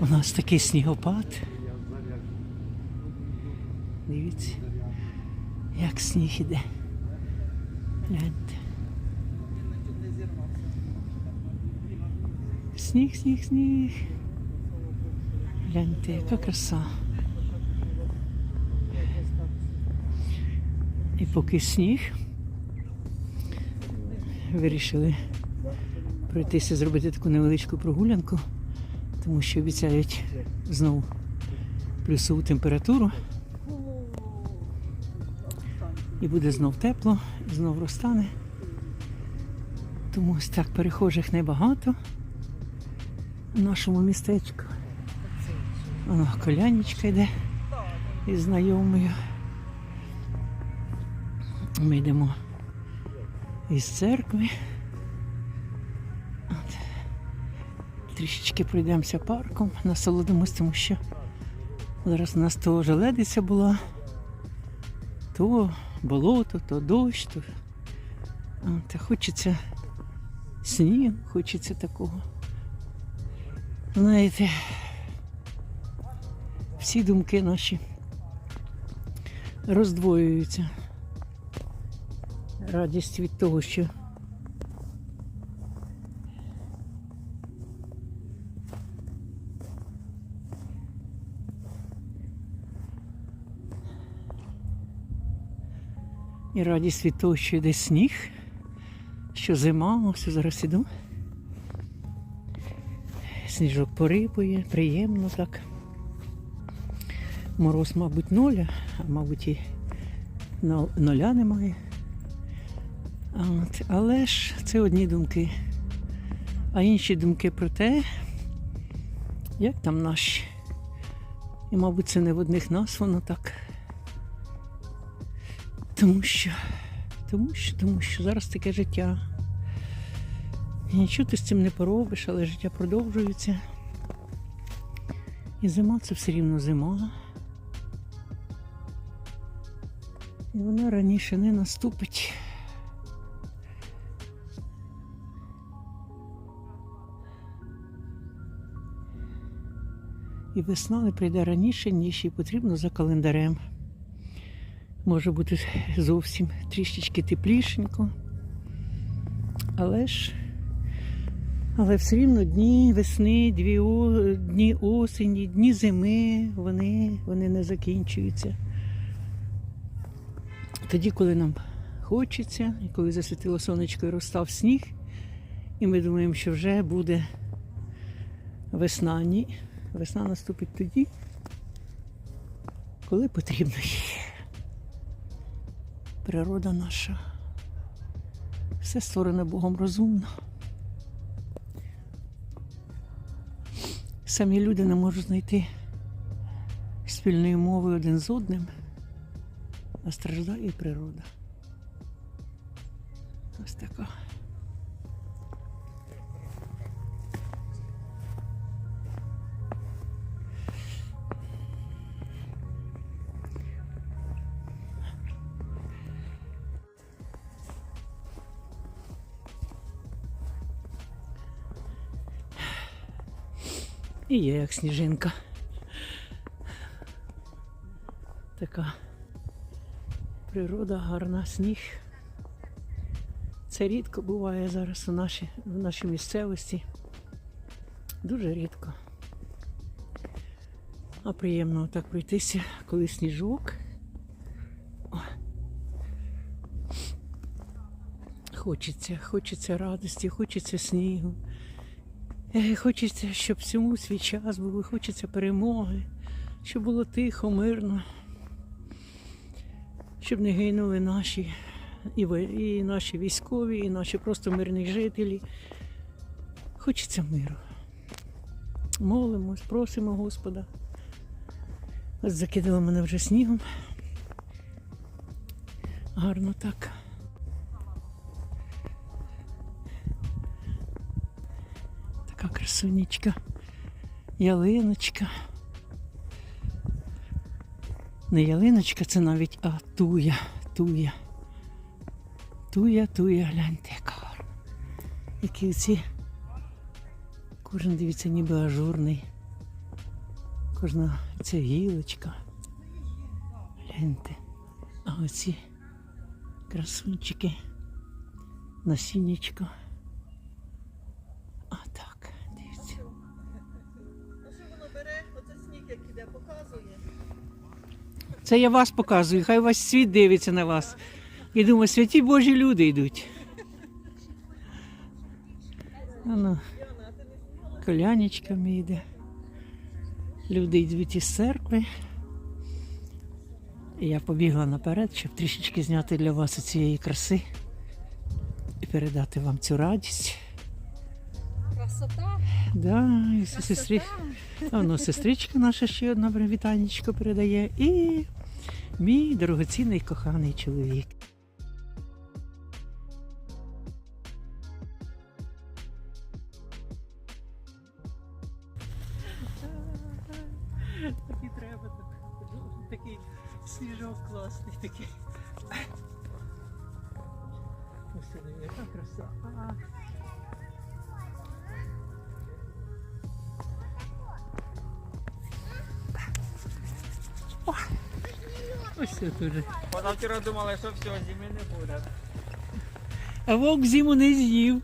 У нас такий снігопад. Дивіться, як сніг іде. Гляньте. Сніг, сніг, сніг. Гляньте, яка краса. І поки сніг, вирішили пройтися, зробити таку невеличку прогулянку, тому що обіцяють знову плюсову температуру. І буде знов тепло, знов розтане. Тому ось так перехожих небагато в нашому містечку. Воно колянечка йде із знайомою. Ми йдемо із церкви. Трішечки пройдемося парком, насолодимося, тому що зараз у нас то желедиця була, то болото, то дощ, то От, а хочеться снігу, хочеться такого. Знаєте, всі думки наші роздвоюються. Радість від того, що і радість від того, що йде сніг, що зима, ось зараз іду. Сніжок порипує, приємно так. Мороз, мабуть, ноля, а мабуть, і ноля немає. От. Але ж це одні думки. А інші думки про те, як там наші. І, мабуть, це не в одних нас воно так. Тому що, тому що, тому що зараз таке життя. І нічого ти з цим не поробиш, але життя продовжується. І зима це все рівно зима. І вона раніше не наступить. І весна не прийде раніше, ніж їй потрібно за календарем. Може бути зовсім трішечки теплішенько. Але ж, але все рівно дні весни, дві о, дні осені, дні зими, вони, вони не закінчуються. Тоді, коли нам хочеться, і коли засвітило сонечко і розстав сніг, і ми думаємо, що вже буде весна. Ні, весна наступить тоді, коли потрібно їй. Природа наша. Все створене Богом розумно. Самі люди не можуть знайти спільної мови один з одним, а страждає природа. Ось така. І є як сніжинка. Така природа, гарна сніг. Це рідко буває зараз у нашій, в нашій місцевості. Дуже рідко. А приємно так пройтися, коли сніжок. О. Хочеться, хочеться радості, хочеться снігу. Хочеться, щоб всьому свій час був, хочеться перемоги, щоб було тихо, мирно, щоб не гинули наші і, і наші військові, і наші просто мирні жителі. Хочеться миру. Молимось, просимо Господа. Ось закидало мене вже снігом. Гарно так. Красунечка. Ялиночка. Не ялиночка, це навіть, а туя, туя. Туя, туя, гляньте, яка гарна. Які ці. Кожен дивіться, ніби ажурний. Кожна ця гілочка. Гляньте. А оці красунчики. Насіннячко. Показує. Це я вас показую, хай весь світ дивиться на вас. І думаю, святі Божі люди йдуть. Воно колянечками йде. Люди йдуть із церкви. І я побігла наперед, щоб трішечки зняти для вас цієї краси і передати вам цю радість. Красота. Да, і сестрі... А, ну, сестричка наша ще одна привітанечко передає. І мій дорогоцінний коханий чоловік. Так і треба так. Такий сніжок класний такий. Ось це яка краса. Ось це дуже. Позавчора думали, що все, зими не буде. А вовк зиму не з'їв.